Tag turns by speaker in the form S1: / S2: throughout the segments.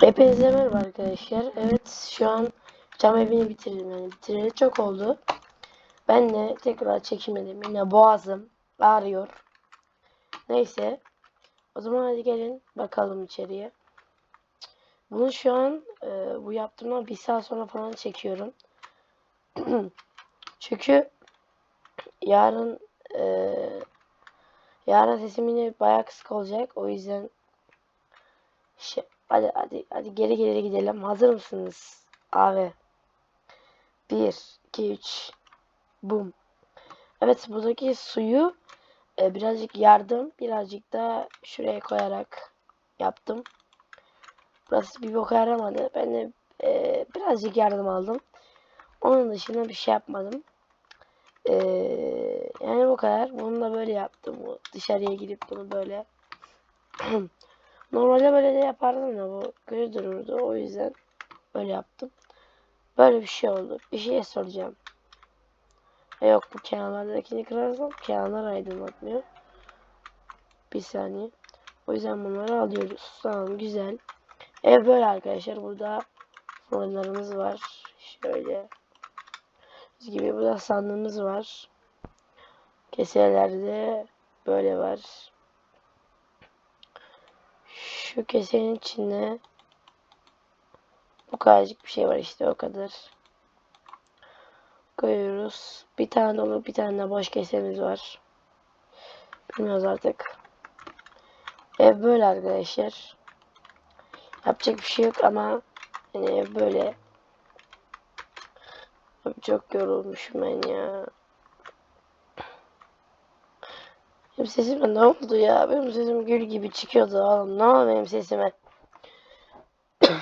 S1: Hepinize merhaba arkadaşlar. Evet şu an cam evini bitirdim yani bitireli çok oldu. Ben de tekrar çekemedim. Yine boğazım ağrıyor. Neyse. O zaman hadi gelin bakalım içeriye. Bunu şu an e, bu yaptığımdan bir saat sonra falan çekiyorum. Çünkü yarın e, yarın sesim yine bayağı kısık olacak. O yüzden şey, hadi hadi hadi geri geri gidelim. Hazır mısınız? Abi. 1 2 3 Bum. Evet buradaki suyu e, birazcık yardım, birazcık da şuraya koyarak yaptım. Burası bir boka yaramadı. Ben de e, birazcık yardım aldım. Onun dışında bir şey yapmadım. E, yani bu kadar. Bunu da böyle yaptım. Dışarıya gidip bunu böyle Normalde böyle de yapardım da bu kötü dururdu. O yüzden böyle yaptım. Böyle bir şey oldu. Bir şey soracağım. E yok bu kenarlardakini kırarsam kenarlar aydınlatmıyor. Bir saniye. O yüzden bunları alıyoruz. Tamam güzel. Ev böyle arkadaşlar. Burada fırınlarımız var. Şöyle. Biz gibi burada sandığımız var. Keselerde böyle var. Şu kesenin içinde bu kadarcık bir şey var işte o kadar. Koyuyoruz. Bir tane dolu bir tane de boş kesemiz var. Bilmiyoruz artık. Ev böyle arkadaşlar. Yapacak bir şey yok ama yani ev böyle. Çok yorulmuşum ben ya. Benim sesime ne oldu ya? Benim sesim gül gibi çıkıyordu oğlum. Ne oldu benim sesime?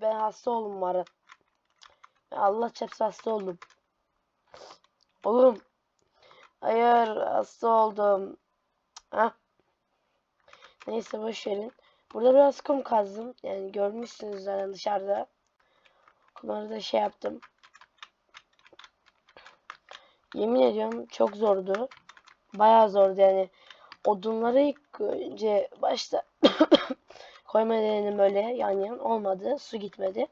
S1: ben hasta oldum var. Allah çarpsın hasta oldum. Oğlum. Hayır hasta oldum. Ha. Neyse boş verin. Burada biraz kum kazdım. Yani görmüşsünüz zaten dışarıda. Kumları da şey yaptım. Yemin ediyorum çok zordu. Bayağı zordu yani. Odunları ilk önce başta koyma denedim böyle yan yan olmadı. Su gitmedi.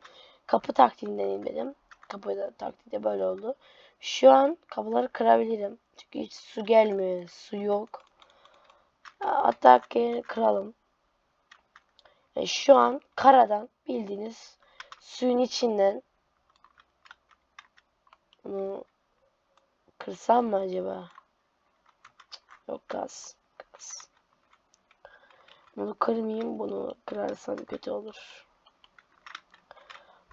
S1: Kapı taktiğini deneyim dedim. Kapı da taktiği böyle oldu. Şu an kapıları kırabilirim. Çünkü hiç su gelmiyor. Su yok. Hatta kıralım. Yani şu an karadan bildiğiniz suyun içinden bunu Kırsam mı acaba? Yok gaz. Gaz. Bunu kırmayayım. Bunu kırarsam kötü olur.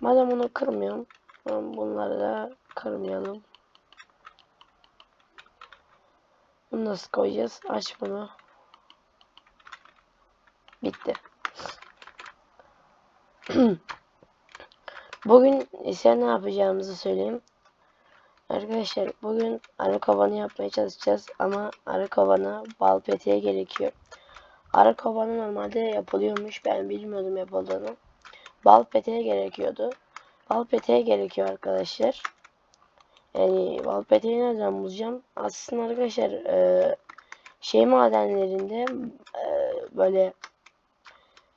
S1: Madem onu kırmıyorum. Bunları da kırmayalım. Bunu nasıl koyacağız? Aç bunu. Bitti. Bugün ise ne yapacağımızı söyleyeyim. Arkadaşlar bugün arı kovanı yapmaya çalışacağız ama arı kovanı bal peteğe gerekiyor. Arı kovanı normalde yapılıyormuş ben bilmiyordum yapıldığını. Bal peteğe gerekiyordu. Bal peteğe gerekiyor arkadaşlar. Yani bal peteği nereden bulacağım? Aslında arkadaşlar e, şey madenlerinde e, böyle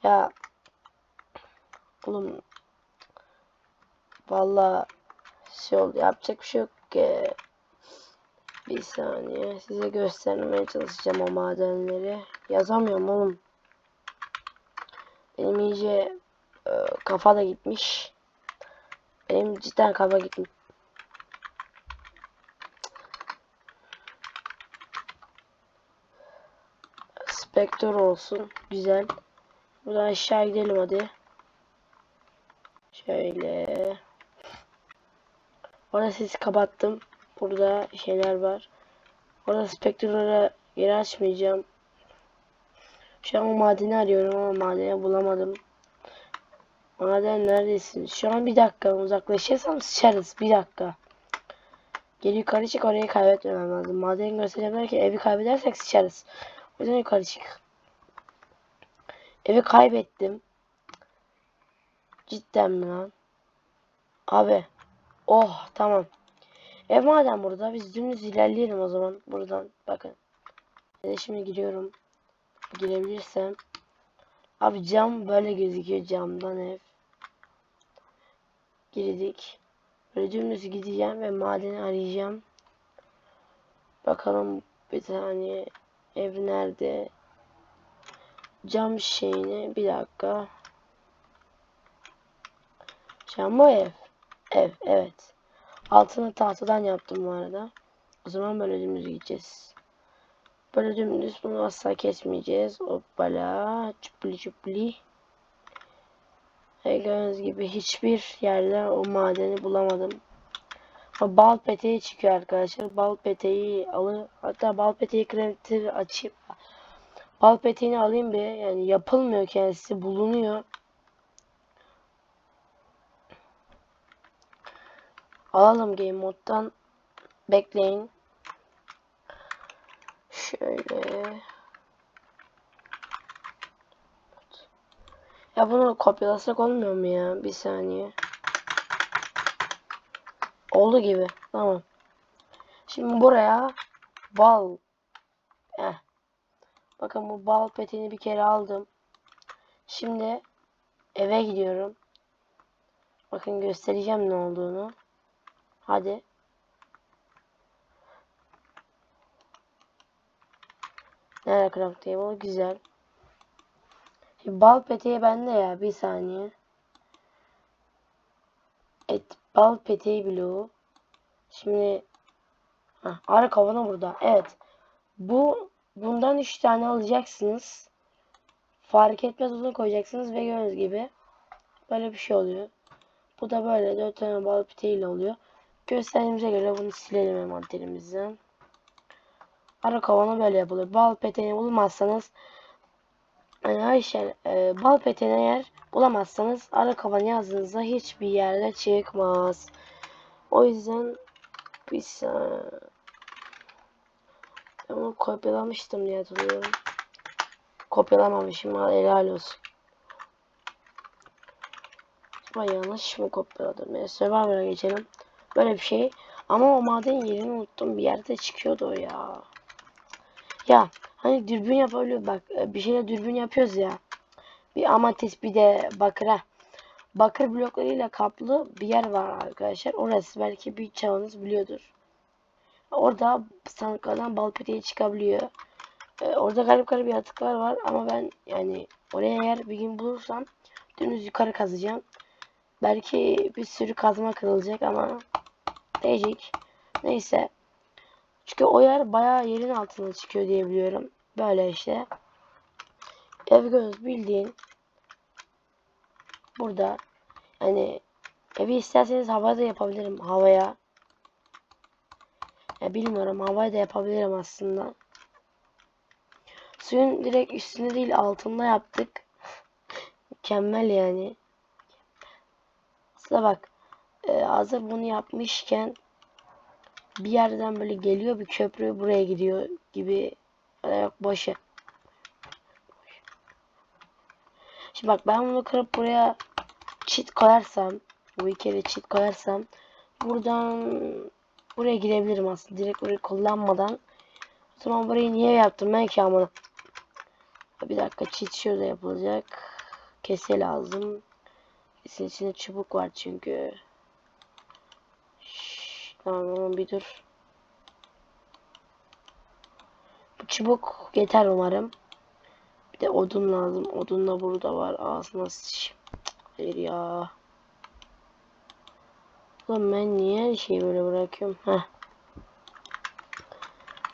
S1: ya oğlum valla şey oldu yapacak bir şey yok Bir saniye size göstermeye çalışacağım o madenleri. Yazamıyorum oğlum. Benim iyice e, kafa da gitmiş. Benim cidden kafa gitmiş. Spektör olsun. Güzel. Buradan aşağı gidelim hadi. Şöyle. Orada sesi kapattım. Burada şeyler var. Orada spektrları geri açmayacağım. Şu an madeni arıyorum ama madeni bulamadım. Maden neredesin? Şu an bir dakika uzaklaşırsam sıçarız. Bir dakika. Geri yukarı çık orayı kaybetmemem lazım. Maden göstereceğim derken evi kaybedersek sıçarız. O yüzden yukarı çık. Evi kaybettim. Cidden mi lan? Abi. Oh tamam. Ev madem burada biz dümdüz ilerleyelim o zaman buradan bakın. Ben şimdi giriyorum. Girebilirsem. Abi cam böyle gözüküyor camdan ev. Girdik. Böyle dümdüz gideceğim ve madeni arayacağım. Bakalım bir tane ev nerede? Cam şeyini bir dakika. Cam bu ev. Ev evet. Altını tahtadan yaptım bu arada. O zaman böyle dümdüz gideceğiz. Böyle dümdüz bunu asla kesmeyeceğiz. Hoppala. Çupli çupli. Ve gördüğünüz gibi hiçbir yerde o madeni bulamadım. Ama bal peteği çıkıyor arkadaşlar. Bal peteği alı hatta bal peteği kremtir açıp bal peteğini alayım bir yani yapılmıyor kendisi bulunuyor. Alalım game moddan. Bekleyin. Şöyle. Ya bunu kopyalasak olmuyor mu ya? Bir saniye. Oldu gibi. Tamam. Şimdi buraya bal. Heh. Bakın bu bal petini bir kere aldım. Şimdi eve gidiyorum. Bakın göstereceğim ne olduğunu. Hadi. Nerede craft table? Güzel. Bal peteği bende ya. Bir saniye. Et bal peteği bloğu. Şimdi Heh, arı kavana burada. Evet. Bu bundan 3 tane alacaksınız. Fark etmez uzun koyacaksınız ve gördüğünüz gibi böyle bir şey oluyor. Bu da böyle 4 tane bal peteğiyle oluyor. Gösterdiğimize göre bunu silelim envanterimizden. Arı kovanı böyle yapılır. Bal peteğini bulmazsanız yani şey e, bal peteğini eğer bulamazsanız arı kovanı yazdığınızda hiçbir yerde çıkmaz. O yüzden. Ben onu kopyalamıştım diye hatırlıyorum. Kopyalamamışım. Helal olsun. Acaba yanlış mı kopyaladım? Neyse Survivor'a geçelim. Böyle bir şey. Ama o maden yerini unuttum. Bir yerde çıkıyordu o ya. Ya hani dürbün yapabiliyor. Bak bir şeyle dürbün yapıyoruz ya. Bir amatist bir de bakıra. Bakır bloklarıyla kaplı bir yer var arkadaşlar. Orası belki bir çoğunuz biliyordur. Orada sandıklardan bal peteği çıkabiliyor. Ee, orada garip garip yaratıklar var ama ben yani oraya eğer bir gün bulursam dümdüz yukarı kazacağım. Belki bir sürü kazma kırılacak ama değecek. Neyse. Çünkü o yer bayağı yerin altına çıkıyor diye biliyorum. Böyle işte. Ev göz bildiğin burada hani evi isterseniz havada yapabilirim havaya. Ya bilmiyorum havayı da yapabilirim aslında. Suyun direkt üstünde değil altında yaptık. Mükemmel yani. Size bak. E, hazır bunu yapmışken bir yerden böyle geliyor bir köprü buraya gidiyor gibi. Yok boşu. Şimdi bak ben bunu kırıp buraya çit koyarsam bu iki kere çit koyarsam buradan buraya girebilirim aslında. Direkt orayı kullanmadan. O zaman burayı niye yaptım ben ki amına? Bir dakika çit şurada yapılacak. Kese lazım. Kesin içinde çubuk var çünkü tamam bir dur bu çubuk yeter umarım bir de odun lazım odun da burada var ağzına sıçayım Hayır ya. Ulan ben niye her şeyi böyle bırakıyorum? Heh.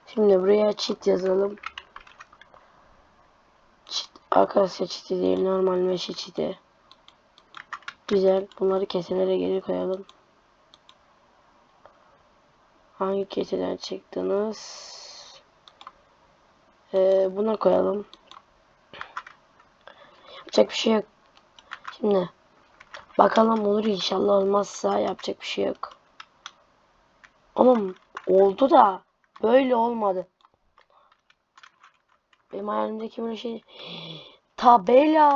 S1: Şimdi buraya çit yazalım. Çit, akasya çiti değil normal meşe çiti. Güzel. Bunları keselere geri koyalım. Hangi keseden çıktınız? Ee, buna koyalım. Yapacak bir şey yok. Şimdi bakalım olur inşallah olmazsa yapacak bir şey yok. Ama oldu da böyle olmadı. Benim hayalimdeki böyle şey tabela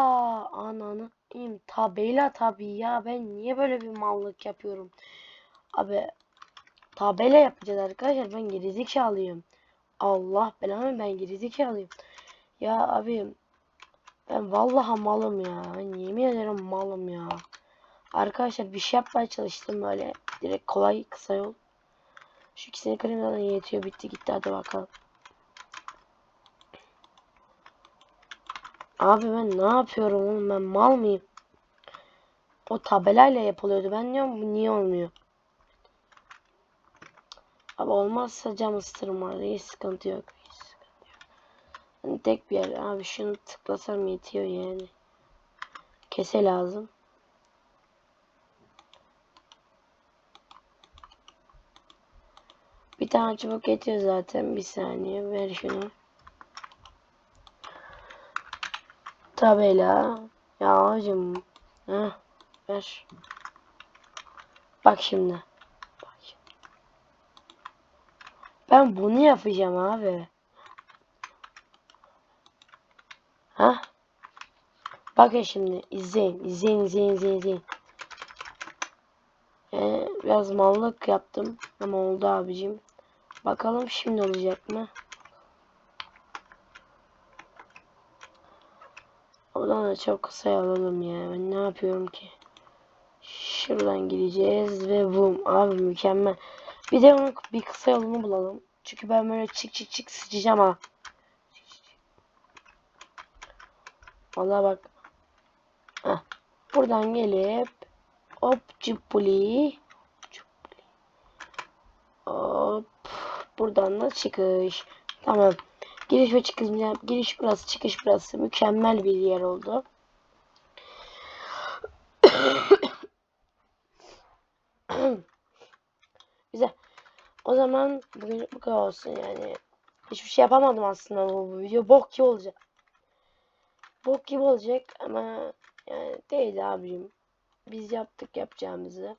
S1: ananı im tabela tabii ya ben niye böyle bir mallık yapıyorum. Abi tabela yapacağız arkadaşlar ben gerizekalıyım. Allah belamı ben gerizekalıyım. Ya abi Ben vallahi malım ya. Yemin ederim malım ya. Arkadaşlar bir şey yapmaya çalıştım böyle. Direkt kolay kısa yol. Şu ikisini kırayım zaten yetiyor. Bitti gitti hadi bakalım. Abi ben ne yapıyorum oğlum ben mal mıyım? O tabelayla yapılıyordu. Ben diyorum bu niye olmuyor? Abi olmazsa cam var. Hiç sıkıntı yok. Hiç sıkıntı yok. Hani tek bir yer. Abi şunu tıklasam yetiyor yani. Kese lazım. Bir tane çubuk yetiyor zaten. Bir saniye. Ver şunu. Tabela. Ya hocam. Heh, ver. Bak şimdi. Bak şimdi. Ben bunu yapacağım abi. Ha? Bakın şimdi izleyin, izleyin, izleyin, izleyin, izleyin. Ee, biraz mallık yaptım ama oldu abicim. Bakalım şimdi olacak mı? Oradan da çok kısa alalım ya. Ben ne yapıyorum ki? Şuradan gireceğiz ve boom. Abi mükemmel. Bir de onun bir kısa yolunu bulalım. Çünkü ben böyle çık çık çık sıçacağım ha. Vallahi bak. Heh. Buradan gelip hop cıppuli. Hop. Buradan da çıkış. Tamam. Giriş ve çıkış. Giriş burası, çıkış burası. Mükemmel bir yer oldu. Güzel. O zaman bugün bu kadar olsun yani. Hiçbir şey yapamadım aslında bu, bu video. Bok gibi olacak. Bok gibi olacak ama yani değil abicim. Biz yaptık yapacağımızı.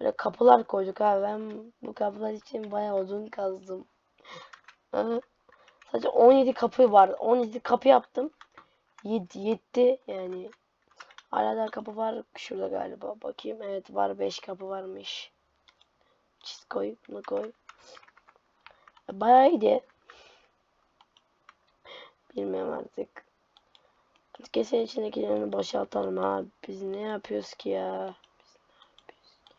S1: Böyle kapılar koyduk abi. Ben bu kapılar için bayağı uzun kazdım. Sadece 17 kapı var. 17 kapı yaptım. 7 yetti yani. Hala da kapı var şurada galiba. Bakayım. Evet var 5 kapı varmış. Çiz koy. Bunu koy. Bayağı iyiydi. Bilmiyorum artık. Kesin içindekilerini boşaltalım abi. Biz ne yapıyoruz ki ya? Biz ne yapıyoruz ki?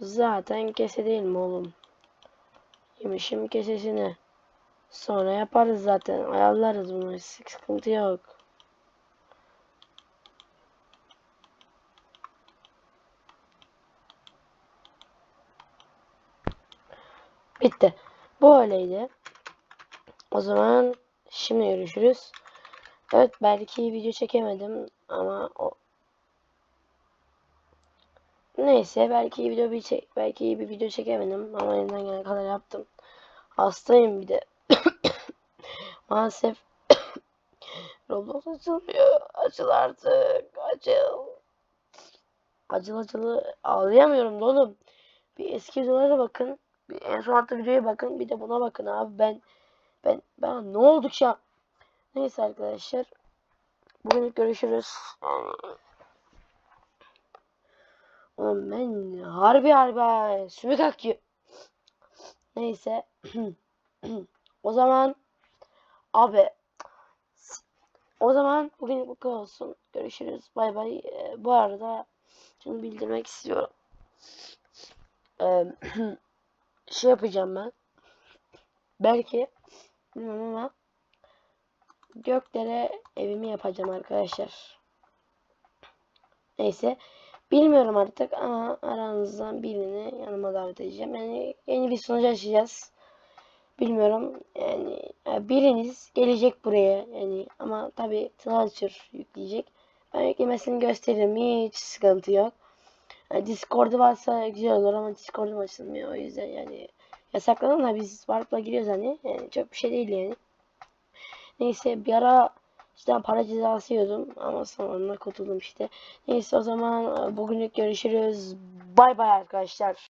S1: Zaten kese değil mi oğlum? Yemişim kesesini. Sonra yaparız zaten. Ayarlarız bunu. Sıkıntı yok. Bitti. Bu öyleydi. O zaman şimdi görüşürüz. Evet belki video çekemedim ama o Neyse belki iyi video bir çek belki iyi bir video çekemedim ama elimden gelen kadar yaptım. Hastayım bir de. Maalesef Roblox açılmıyor. Açıl artık. Açıl. Acıl acılı ağlayamıyorum da oğlum. Bir eski videolara bakın. En son attığı videoya bakın. Bir de buna bakın abi. Ben ben ben ne olduk ya? Neyse arkadaşlar. Bugün görüşürüz. Oğlum ben harbi harbi sümük akıyor. Neyse. o zaman abi o zaman bugün bu kadar olsun. Görüşürüz. Bay bay. Ee, bu arada şunu bildirmek istiyorum. Şey yapacağım ben. Belki bilmiyorum ama Göklere evimi yapacağım arkadaşlar. Neyse. Bilmiyorum artık ama aranızdan birini yanıma davet edeceğim. Yani yeni bir sunucu açacağız. Bilmiyorum yani biriniz gelecek buraya yani ama tabi Tlacher yükleyecek. Ben yüklemesini gösteririm hiç sıkıntı yok. Yani Discord'u varsa güzel olur ama Discord'um açılmıyor o yüzden yani yasaklanan da biz Warp'la giriyoruz hani yani çok bir şey değil yani. Neyse bir ara işte para cezası yiyordum ama sonra kurtuldum işte. Neyse o zaman bugünlük görüşürüz. Bay bay arkadaşlar.